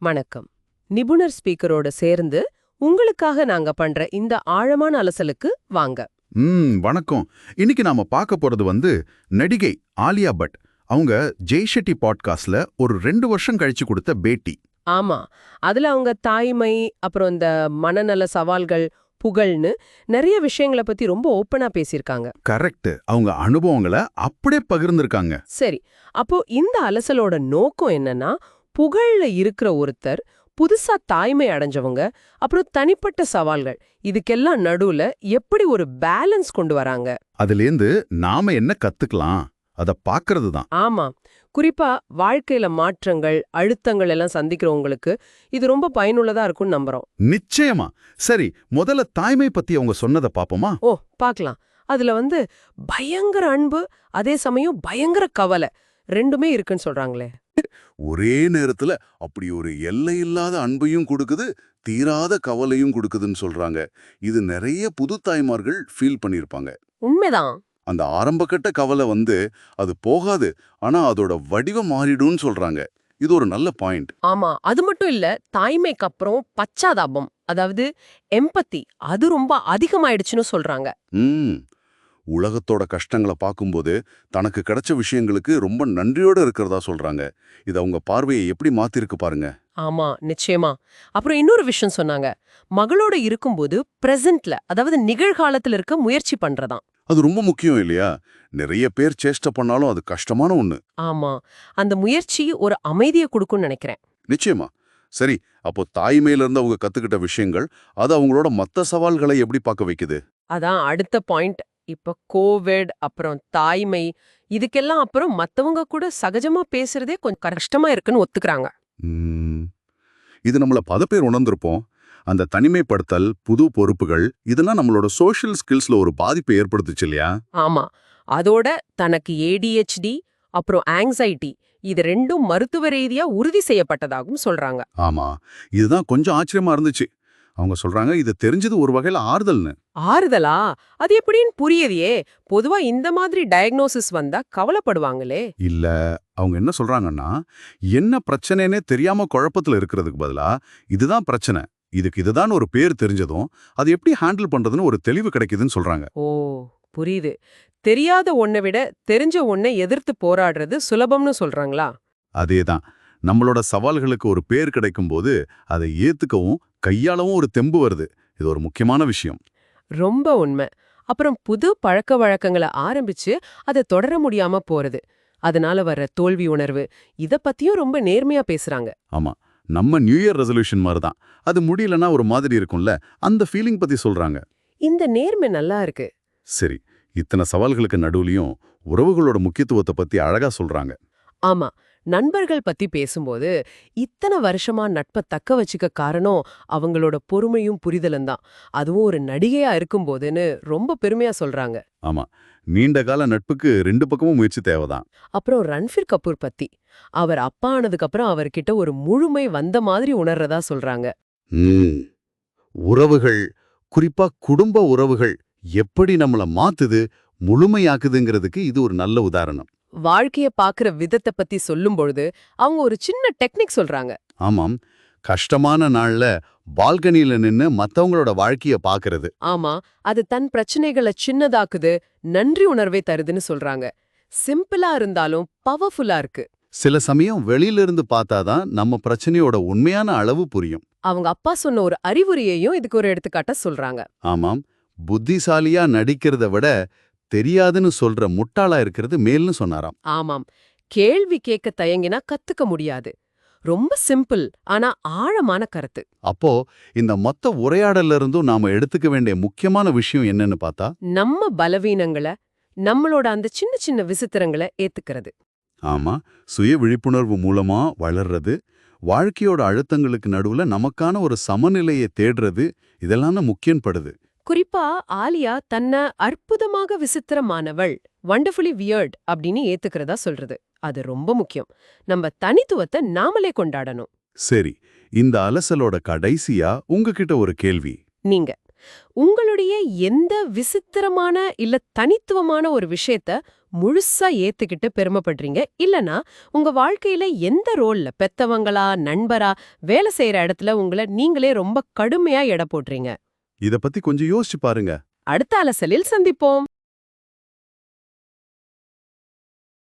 வணக்கம். நிபுணர் ஸ்பீக்கரோட சேர்ந்து உங்களுக்காக நாங்க பண்ற இந்த ஆழமான அலசலுக்கு வாங்க. ம் வணக்கம். இன்னைக்கு நாம பார்க்க போறது வந்து நடிகை ஆலியா பட். அவங்க ஜெய் ஷெட்டி பாட்காஸ்ட்ல ஒரு ரெண்டு வருஷம் கழிச்சு கொடுத்த பேட்டி. ஆமா. அதுல அவங்க தாய்மை அப்புறம் இந்த மனநல சவால்கள் புகழ்னு நிறைய விஷயங்களை பத்தி ரொம்ப ஓப்பனா பேசியிருக்காங்க. கரெக்ட் அவங்க அனுபவங்களை அப்படியே பகிர்ந்திருக்காங்க. சரி. அப்போ இந்த அலசலோட நோக்கம் என்னன்னா புகழ்ல இருக்கிற ஒருத்தர் புதுசா தாய்மை அடைஞ்சவங்க அப்புறம் தனிப்பட்ட சவால்கள். இதுக்கெல்லாம் நடுவுல எப்படி ஒரு பேலன்ஸ் கொண்டு வராங்க? அதுலேருந்து நாம என்ன கத்துக்கலாம்? அத பாக்குறது தான். ஆமா. குறிப்பா வாழ்க்கையில மாற்றங்கள் அழுத்தங்கள் எல்லாம் சந்திக்கிறவங்களுக்கு இது ரொம்ப பயனுள்ளதா இருக்கும்னு நம்புறோம். நிச்சயமா. சரி முதல்ல தாய்மை பத்தி அவங்க சொன்னதை பாப்போமா? ஓ பார்க்கலாம் அதுல வந்து பயங்கர அன்பு அதே சமயம் பயங்கர கவலை ரெண்டுமே இருக்குன்னு சொல்றாங்களே. ஒரே நேரத்துல அப்படி ஒரு எல்லையில்லாத அன்பையும் கொடுக்குது தீராத கவலையும் கொடுக்குதுன்னு சொல்றாங்க. இது நிறைய புது தாய்மார்கள் ஃபீல் பண்ணியிருப்பாங்க உண்மைதான். அந்த ஆரம்பகட்ட கவலை வந்து அது போகாது ஆனா அதோட வடிவம் மாறிடும்னு சொல்றாங்க. இது ஒரு நல்ல பாயிண்ட். ஆமா அது மட்டும் இல்ல தாய்மைக்கு அப்புறம் பச்சாதாபம் அதாவது எம்பத்தி அது ரொம்ப அதிகமாயிடுச்சுன்னு சொல்றாங்க. உலகத்தோட கஷ்டங்களை பார்க்கும்போது தனக்கு கிடைச்ச விஷயங்களுக்கு ரொம்ப நன்றியோட இருக்கிறதா சொல்றாங்க. இது அவங்க பார்வையை எப்படி மாத்திருக்கு பாருங்க. ஆமா நிச்சயமா. அப்புறம் இன்னொரு விஷயம் சொன்னாங்க. மகளோட இருக்கும்போது பிரசன்ட்ல அதாவது நிகழ்காலத்துல இருக்க முயற்சி பண்றதாம் அது ரொம்ப முக்கியம் இல்லையா? நிறைய பேர் சேஷ்ட பண்ணாலும் அது கஷ்டமான ஒண்ணு. ஆமா. அந்த முயற்சி ஒரு அமைதியை கொடுக்கும்னு நினைக்கிறேன். நிச்சயமா. சரி அப்போ தாய்மையில இருந்து அவங்க கத்துக்கிட்ட விஷயங்கள் அது அவங்களோட மத்த சவால்களை எப்படி பார்க்க வைக்குது? அதான் அடுத்த பாயிண்ட் இப்ப கோவிட் அப்புறம் தாய்மை இதுக்கெல்லாம் அப்புறம் மத்தவங்க கூட சகஜமா பேசுறதே கொஞ்சம் கஷ்டமா இருக்குன்னு ஒத்துக்கறாங்க. இது நம்மள பல பேர் உணர்ந்திருப்போம். அந்த தனிமைப்படுத்தல் புது பொறுப்புகள் இதெல்லாம் நம்மளோட சோஷியல் ஸ்கில்ஸ்ல ஒரு பாதிப்பை ஏற்படுத்துச்சு இல்லையா? ஆமா. அதோட தனக்கு ஏடிஹெச்டி அப்புறம் ஆங்ஸைட்டி இது ரெண்டும் மருத்துவ ரீதியா உறுதி செய்யப்பட்டதாகவும் சொல்றாங்க. ஆமா. இதுதான் கொஞ்சம் ஆச்சரியமா இருந்துச்சு. அவங்க சொல்றாங்க இது தெரிஞ்சது ஒரு வகையில ஆறுதல்னு. ஆறுதலா? அது எப்படின்னு புரியலையே. பொதுவா இந்த மாதிரி டயக்னோசிஸ் வந்தா கவலைப்படுவாங்களே. இல்ல அவங்க என்ன சொல்றாங்கன்னா என்ன பிரச்சனைனே தெரியாம குழப்பத்துல இருக்கிறதுக்கு பதிலா இதுதான் பிரச்சனை. இதுக்கு இதுதான் ஒரு பேர் தெரிஞ்சதும் அது எப்படி ஹேண்டில் பண்றதுன்னு ஒரு தெளிவு கிடைக்குதுன்னு சொல்றாங்க. ஓ புரியுது. தெரியாத ஒன்னை விட தெரிஞ்ச ஒன்னை எதிர்த்து போராடுறது சுலபம்னு சொல்றாங்களா? அதேதான். நம்மளோட சவால்களுக்கு ஒரு பேர் கிடைக்கும்போது அதை ஏத்துக்கவும் கையாளவும் ஒரு தெம்பு வருது. இது ஒரு முக்கியமான விஷயம். ரொம்ப உண்மை. அப்புறம் புது பழக்க வழக்கங்களை ஆரம்பிச்சு அதை தொடர முடியாம போறது. அதனால வர்ற தோல்வி உணர்வு இத பத்தியும் ரொம்ப நேர்மையா பேசுறாங்க. ஆமா. நம்ம நியூ இயர் ரெசல்யூஷன் மாதிரி தான் அது முடியலன்னா ஒரு மாதிரி இருக்கும்ல அந்த ஃபீலிங் பத்தி சொல்றாங்க. இந்த நேர்மை நல்லா இருக்கு. சரி. இத்தனை சவால்களுக்கு நடுவுலயும் உறவுகளோட முக்கியத்துவத்தை பத்தி அழகா சொல்றாங்க. ஆமா. நண்பர்கள் பத்தி பேசும்போது இத்தனை வருஷமா நட்பை தக்க வச்சுக்க காரணம் அவங்களோட பொறுமையும் புரிதலும் தான். அதுவும் ஒரு நடிகையா இருக்கும்போதுன்னு ரொம்ப பெருமையா சொல்றாங்க. ஆமா. நீண்ட கால நட்புக்கு ரெண்டு பக்கமும் முயற்சி தேவைதான். அப்புறம் ரன்ஃபீர் கபூர் பத்தி. அவர் அப்பா ஆனதுக்கு அப்புறம் அவர்கிட்ட ஒரு முழுமை வந்த மாதிரி உணர்றதா சொல்றாங்க. உறவுகள் குறிப்பா குடும்ப உறவுகள் எப்படி நம்மள மாத்துது முழுமையாக்குதுங்கிறதுக்கு இது ஒரு நல்ல உதாரணம். வாழ்க்கைய பாக்குற விதத்தை பத்தி சொல்லும் பொழுது அவங்க ஒரு சின்ன டெக்னிக் சொல்றாங்க. ஆமாம். கஷ்டமான நாள்ல பால்கனியில நின்னு மத்தவங்களோட வாழ்க்கைய பாக்குறது ஆமா. அது தன் பிரச்சனைகளை சின்னதாக்குது நன்றி உணர்வை தருதுன்னு சொல்றாங்க. சிம்பிளா இருந்தாலும் பவர்ஃபுல்லா இருக்கு. சில சமயம் வெளியில இருந்து பார்த்தாதான் நம்ம பிரச்சனையோட உண்மையான அளவு புரியும். அவங்க அப்பா சொன்ன ஒரு அறிவுரையையும் இதுக்கு ஒரு எடுத்துக்காட்ட சொல்றாங்க. ஆமாம். புத்திசாலியா நடிக்கிறத விட தெரியாதுன்னு சொல்ற முட்டாளா இருக்கிறது மேல்னு சொன்னாராம். ஆமாம். கேள்வி கேட்க தயங்கினா கத்துக்க முடியாது. ரொம்ப சிம்பிள் ஆனா ஆழமான கருத்து. அப்போ இந்த மொத்த உரையாடல்ல இருந்தும் நாம எடுத்துக்க வேண்டிய முக்கியமான விஷயம் என்னன்னு பார்த்தா? நம்ம பலவீனங்களை நம்மளோட அந்த சின்ன சின்ன விசித்திரங்களை ஏத்துக்கிறது. ஆமா. சுய விழிப்புணர்வு மூலமா வளர்றது வாழ்க்கையோட அழுத்தங்களுக்கு நடுவுல நமக்கான ஒரு சமநிலையை தேடுறது இதெல்லாம் முக்கியன்படுது. குறிப்பா ஆலியா தன்னை அற்புதமாக விசித்திரமானவள் வண்டர்ஃபுல்லி வியர்ட் அப்படின்னு ஏத்துக்கிறதா சொல்றது. அது ரொம்ப முக்கியம். நம்ம தனித்துவத்தை நாமளே கொண்டாடணும். சரி இந்த அலசலோட கடைசியா உங்ககிட்ட ஒரு கேள்வி. நீங்க உங்களுடைய எந்த விசித்திரமான இல்ல தனித்துவமான ஒரு விஷயத்த முழுசா ஏத்துக்கிட்டு பெருமைப்படுறீங்க? இல்லனா உங்க வாழ்க்கையில எந்த ரோல்ல பெத்தவங்களா நண்பரா வேலை செய்யற இடத்துல உங்களை நீங்களே ரொம்ப கடுமையா எடை போடுறீங்க? இத பத்தி கொஞ்சம் யோசிச்சு பாருங்க. அடுத்த அலசலில் சந்திப்போம்.